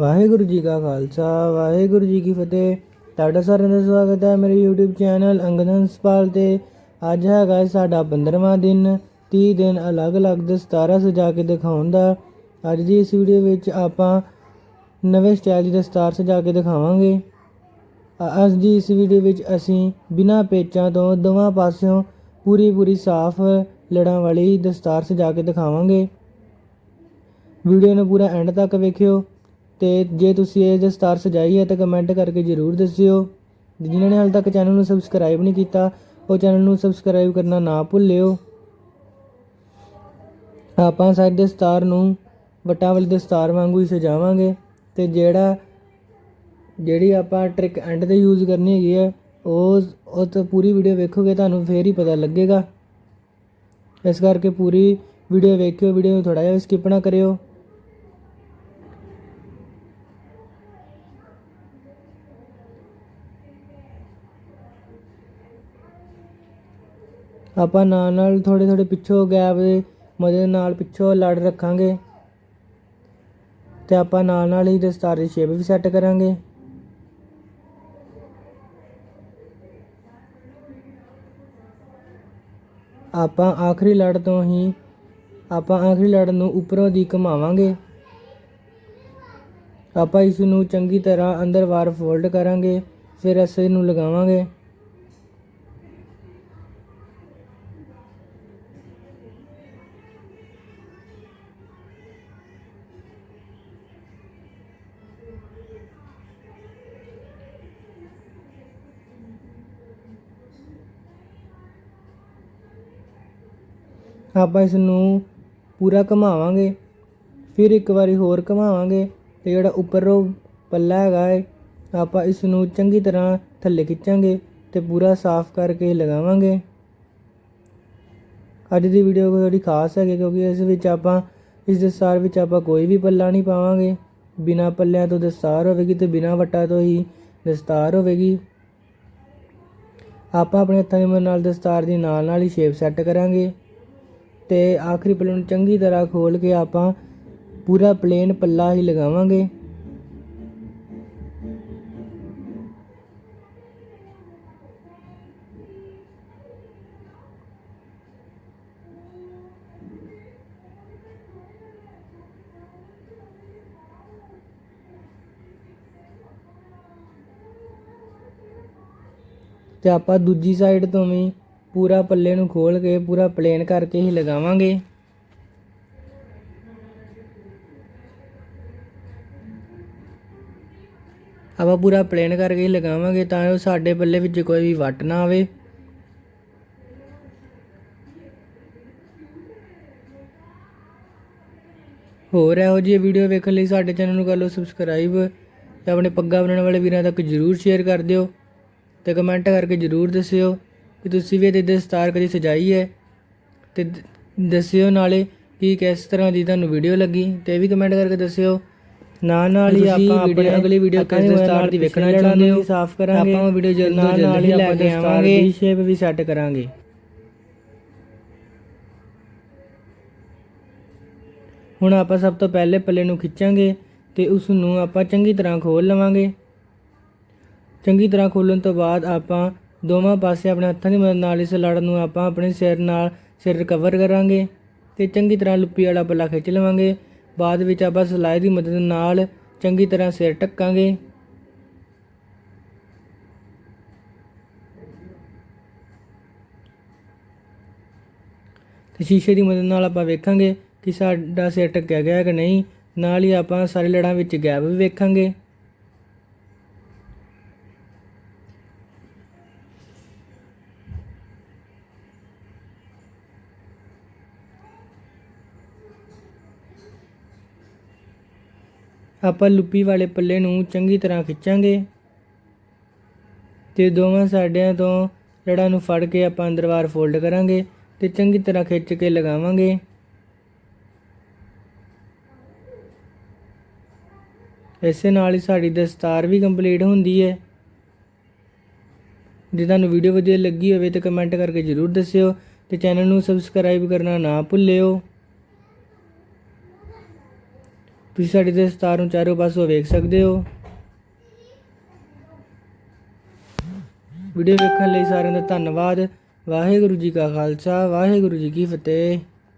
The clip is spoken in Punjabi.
ਵਾਹਿਗੁਰੂ ਜੀ ਕਾ ਖਾਲਸਾ, ਵਾਹਿਗੁਰੂ ਜੀ ਕੀ ਫਤਿਹ। ਤੁਹਾਡਾ ਸਾਰਿਆਂ ਦਾ ਸਵਾਗਤ ਹੈ ਮੇਰੇ YouTube ਚੈਨਲ ਅੰਗਦਨ ਸਪਾਲ ਤੇ। ਅੱਜ ਹੈਗਾ ਸਾਡਾ 15ਵਾਂ ਦਿਨ 30 ਦਿਨ ਅਲੱਗ-ਅਲੱਗ ਦਸਤਾਰਾਂ ਸਜਾ ਕੇ ਦਿਖਾਉਣ ਦਾ। ਅੱਜ ਦੀ ਇਸ ਵੀਡੀਓ ਵਿੱਚ ਆਪਾਂ ਨਵੇਂ ਸਟਾਈਲ ਦੀ ਦਸਤਾਰ ਸਜਾ ਕੇ ਦਿਖਾਵਾਂਗੇ। ਅੱਜ ਦੀ ਇਸ ਵੀਡੀਓ ਵਿੱਚ ਅਸੀਂ ਬਿਨਾਂ ਪੇਚਾਂ ਤੋਂ ਦੋਵਾਂ ਪਾਸਿਓਂ ਪੂਰੀ ਪੂਰੀ ਸਾਫ਼ ਲੜਾਂ ਵਾਲੀ ਦਸਤਾਰ ਸਜਾ ਕੇ ਦਿਖਾਵਾਂਗੇ। ਵੀਡੀਓ ਨੂੰ ਪੂਰਾ ਐਂਡ ਤੱਕ ਵੇਖਿਓ। ਤੇ ਜੇ ਤੁਸੀਂ ਇਹ ਦਸਤਾਰ ਸਜਾਈ ਹੈ ਤਾਂ ਕਮੈਂਟ ਕਰਕੇ ਜਰੂਰ ਦੱਸਿਓ। ਜਿਨ੍ਹਾਂ ਨੇ ਹਾਲ ਤੱਕ ਚੈਨਲ ਨੂੰ ਸਬਸਕ੍ਰਾਈਬ ਨਹੀਂ ਕੀਤਾ, ਉਹ ਚੈਨਲ ਨੂੰ ਸਬਸਕ੍ਰਾਈਬ ਕਰਨਾ ਨਾ ਭੁੱਲਿਓ। ਆਪਾਂ ਸਾਰੀ ਦਸਤਾਰ ਨੂੰ ਵਟਾਂ ਵਾਲੀ ਦਸਤਾਰ ਵਾਂਗੂ ਹੀ ਸਜਾਵਾਂਗੇ ਤੇ ਜਿਹੜਾ, ਜਿਹੜੀ ਆਪਾਂ ਟ੍ਰਿਕ ਐਂਡ ਤੇ ਯੂਜ਼ ਕਰਨੀ ਹੈਗੀ ਹੈ, ਉਹ ਉਹ ਤਾਂ ਪੂਰੀ ਵੀਡੀਓ ਵੇਖੋਗੇ, ਤੁਹਾਨੂੰ ਫੇਰ ਹੀ ਪਤਾ ਲੱਗੇਗਾ। ਇਸ ਕਰਕੇ ਪੂਰੀ ਵੀਡੀਓ ਵੇਖਿਓ ਵੀਡੀਓ ਨੂੰ ਥੋੜਾ ਜਿਹਾ ਸਕਿਪ ਨਾ ਕਰਿਓ। ਆਪਾਂ ਨਾਲ ਨਾਲ ਥੋੜੇ ਥੋੜੇ ਪਿੱਛੋਂ ਗੈਪ ਦੇ ਮਦਦ ਨਾਲ ਪਿੱਛੋਂ ਲੜ ਰੱਖਾਂਗੇ। ਤੇ ਆਪਾਂ ਨਾਲ ਨਾਲ ਹੀ ਦਸਤਾਰ ਦੀ ਸ਼ੇਪ ਵੀ ਸੈੱਟ ਕਰਾਂਗੇ। ਆਪਾਂ ਆਖਰੀ ਲੜ ਤੋਂ ਹੀ ਆਪਾਂ ਆਖਰੀ ਲੜ ਨੂੰ ਉੱਪਰੋਂ ਦੀ ਘੁਮਾਵਾਂਗੇ। ਆਪਾਂ ਇਸ ਨੂੰ ਚੰਗੀ ਤਰ੍ਹਾਂ ਅੰਦਰ ਵਾਰ ਫੋਲਡ ਕਰਾਂਗੇ, ਫਿਰ ਅਸੀਂ ਨੂੰ ਲਗਾਵਾਂਗੇ। ਆਪਾਂ ਇਸ ਨੂੰ ਪੂਰਾ ਘੁਮਾਵਾਂਗੇ, ਫਿਰ ਇੱਕ ਵਾਰੀ ਹੋਰ ਘੁਮਾਵਾਂਗੇ ਅਤੇ ਜਿਹੜਾ ਉੱਪਰੋਂ ਪੱਲਾ ਹੈਗਾ ਹੈ ਆਪਾਂ ਇਸ ਨੂੰ ਚੰਗੀ ਤਰ੍ਹਾਂ ਥੱਲੇ ਖਿੱਚਾਂਗੇ ਅਤੇ ਪੂਰਾ ਸਾਫ਼ ਕਰਕੇ ਲਗਾਵਾਂਗੇ। ਅੱਜ ਦੀ ਵੀਡੀਓ ਥੋੜੀ ਖਾਸ ਹੈਗੀ ਕਿਉਂਕਿ ਇਸ ਵਿੱਚ ਆਪਾਂ, ਇਸ ਦਸਤਾਰ ਵਿੱਚ ਆਪਾਂ ਕੋਈ ਵੀ ਪੱਲਾ ਨਹੀਂ ਪਾਵਾਂਗੇ। ਬਿਨਾ ਪੱਲਿਆਂ ਤੋਂ ਦਸਤਾਰ ਹੋਵੇਗੀ ਤੇ ਬਿਨਾ ਵੱਟਾਂ ਤੋਂ ਹੀ ਦਸਤਾਰ ਹੋਵੇਗੀ। ਆਪਾਂ ਆਪਣੇ ਹੱਥਾਂ ਦੇ ਨਾਲ ਦਸਤਾਰ ਦੀ ਨਾਲ ਨਾਲ ਹੀ ਸ਼ੇਪ ਸੈੱਟ ਕਰਾਂਗੇ। ਤੇ ਆਖਰੀ ਪੱਲੇ ਨੂੰ ਚੰਗੀ ਤਰ੍ਹਾਂ ਖੋਲ ਕੇ ਆਪਾਂ ਪੂਰਾ ਪਲੇਨ ਪੱਲਾ ਹੀ ਲਗਾਵਾਂਗੇ। ਤੇ ਆਪਾਂ ਦੂਜੀ ਸਾਈਡ ਤੋਂ ਵੀ ਪੂਰਾ ਪੱਲੇ ਨੂੰ ਖੋਲ ਕੇ ਪੂਰਾ ਪਲੇਨ ਕਰਕੇ ਹੀ ਲਗਾਵਾਂਗੇ। ਆਪਾਂ ਪੂਰਾ ਪਲੇਨ ਕਰਕੇ ਹੀ ਲਗਾਵਾਂਗੇ ਤਾਂ ਜੋ ਸਾਡੇ ਪੱਲੇ ਵਿੱਚ ਕੋਈ ਵੀ ਵੱਟ ਨਾ ਆਵੇ। ਹੋਰ ਇਹੋ ਜਿਹੀ ਵੀਡੀਓ ਵੇਖਣ ਲਈ ਸਾਡੇ ਚੈਨਲ ਨੂੰ ਕਰ ਲਓ ਸਬਸਕ੍ਰਾਈਬ ਤੇ ਆਪਣੇ ਪੱਗਾ ਬਣਾਉਣ ਵਾਲੇ ਵੀਰਾਂ ਤੱਕ ਜਰੂਰ ਸ਼ੇਅਰ ਕਰ ਦਿਓ ਤੇ ਕਮੈਂਟ ਕਰਕੇ ਜਰੂਰ ਦੱਸਿਓ। ਕਿ ਤੁਸੀਂ ਵੀ ਇਹਦੇ ਦਸਤਾਰ ਕਦੀ ਸਜਾਈ ਹੈ? ਤੇ ਦੱਸਿਓ ਨਾਲੇ ਕਿ ਕਿਸ ਤਰ੍ਹਾਂ ਦੀ ਤੁਹਾਨੂੰ ਵੀਡੀਓ ਲੱਗੀ ਤੇ ਇਹ ਵੀ ਕਮੈਂਟ ਕਰਕੇ ਦੱਸਿਓ। ਨਾਲ ਨਾਲ ਹੀ ਆਪਾਂ ਆਪਣੀ ਅਗਲੀ ਵੀਡੀਓ ਕਿਸ ਦਸਤਾਰ ਦੀ ਵੇਖਣਾ ਚਾਹੁੰਦੇ ਹੋ ਸਾਫ਼ ਕਰਾਂਗੇ ਆਪਾਂ ਵੀਡੀਓ ਜਲਦ ਤੋਂ ਜਲਦ ਲੈ ਕੇ ਆਵਾਂਗੇ। ਦੀ ਸ਼ੇਪ ਵੀ ਸੈੱਟ ਕਰਾਂਗੇ। ਹੁਣ ਆਪਾਂ ਸਭ ਤੋਂ ਪਹਿਲੇ ਪੱਲੇ ਨੂੰ ਖਿੱਚਾਂਗੇ ਤੇ ਉਸ ਨੂੰ ਆਪਾਂ ਚੰਗੀ ਤਰ੍ਹਾਂ ਖੋਲ ਲਵਾਂਗੇ। ਚੰਗੀ ਤਰ੍ਹਾਂ ਖੋਲਣ ਤੋਂ ਬਾਅਦ ਆਪਾਂ ਦੋਵਾਂ ਪਾਸੇ ਆਪਣੇ ਹੱਥਾਂ ਦੀ ਮਦਦ ਨਾਲ ਇਸ ਲੜ ਨੂੰ ਆਪਾਂ ਆਪਣੇ ਸਿਰ ਨਾਲ ਸਿਰ ਰਿਕਵਰ ਕਰਾਂਗੇ ਤੇ ਚੰਗੀ ਤਰ੍ਹਾਂ ਲੁੱਪੀ ਵਾਲਾ ਪੱਲਾ ਖਿੱਚ ਲਵਾਂਗੇ। ਬਾਅਦ ਵਿੱਚ ਆਪਾਂ ਸਲਾਈ ਦੀ ਮਦਦ ਨਾਲ ਚੰਗੀ ਤਰ੍ਹਾਂ ਸਿਰ ਟੱਕਾਂਗੇ ਤੇ ਸ਼ੀਸ਼ੇ ਦੀ ਮਦਦ ਨਾਲ ਆਪਾਂ ਵੇਖਾਂਗੇ ਕਿ ਸਾਡਾ ਸਿਰ ਟੱਕਿਆ ਗਿਆ ਕਿ ਨਹੀਂ। ਨਾਲ ਹੀ ਆਪਾਂ ਸਾਰੇ ਲੜਾਂ ਵਿੱਚ ਗੈਪ ਵੀ ਵੇਖਾਂਗੇ। ਆਪਾਂ ਲੁੱਪੀ ਵਾਲੇ ਪੱਲੇ ਨੂੰ ਚੰਗੀ ਤਰ੍ਹਾਂ ਖਿੱਚਾਂਗੇ ਤੇ ਦੋਵਾਂ ਸਾਡਿਆਂ ਤੋਂ ਲੜਾਂ ਨੂੰ ਫੜ ਕੇ ਆਪਾਂ ਅੰਦਰ ਵਾਰ ਫੋਲਡ ਕਰਾਂਗੇ ਤੇ ਚੰਗੀ ਤਰ੍ਹਾਂ ਖਿੱਚ ਕੇ ਲਗਾਵਾਂਗੇ। ਇਸੇ ਨਾਲ ਹੀ ਸਾਡੀ ਦਸਤਾਰ ਵੀ ਕੰਪਲੀਟ ਹੁੰਦੀ ਹੈ। ਜੇ ਤੁਹਾਨੂੰ ਵੀਡੀਓ ਵਧੀਆ ਲੱਗੀ ਹੋਵੇ ਤਾਂ ਕਮੈਂਟ ਕਰਕੇ ਜਰੂਰ ਦੱਸਿਓ ਤੇ ਚੈਨਲ ਨੂੰ ਸਬਸਕ੍ਰਾਈਬ ਕਰਨਾ ਨਾ ਭੁੱਲਿਓ। ਤੁਸੀਂ ਸਾਡੀ ਦਸਤਾਰ ਨੂੰ ਚਾਰੋਂ ਪਾਸੋਂ ਵੇਖ ਸਕਦੇ ਹੋ। ਵੀਡੀਓ ਵੇਖਣ ਲਈ ਸਾਰਿਆਂ ਦਾ ਧੰਨਵਾਦ। ਵਾਹਿਗੁਰੂ ਜੀ ਕਾ ਖਾਲਸਾ, ਵਾਹਿਗੁਰੂ ਜੀ ਕੀ ਫਤਿਹ।